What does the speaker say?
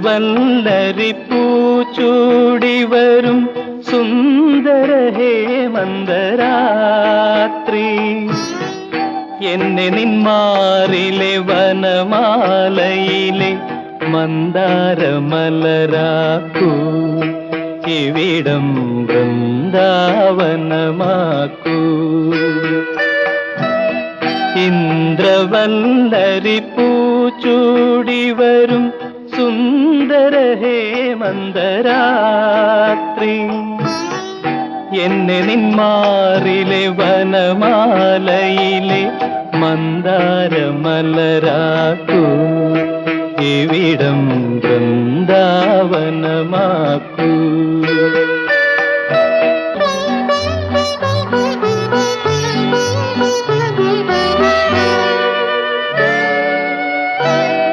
ഇന്ദ്രവല്ലരിപ്പൂ വരും സുന്ദര ഹേമന്തരാത്രി. എന്നെ നിന്മാറിലെ വനമാലയിലെ മന്ദാരമലരാക്കൂ. ഇവിടം വൃന്ദാവനമാക്കൂ. ഇന്ദ്രവല്ലരിപ്പൂ ചൂടിവരും സുന്ദര ഹേമന്തരാത്രി എന്നെ നിന്മാറിലെ വനമാലയിലെ മന്ദാരമലരാക്കൂ. ഇവിടം വൃന്ദാവനമാക്കൂ.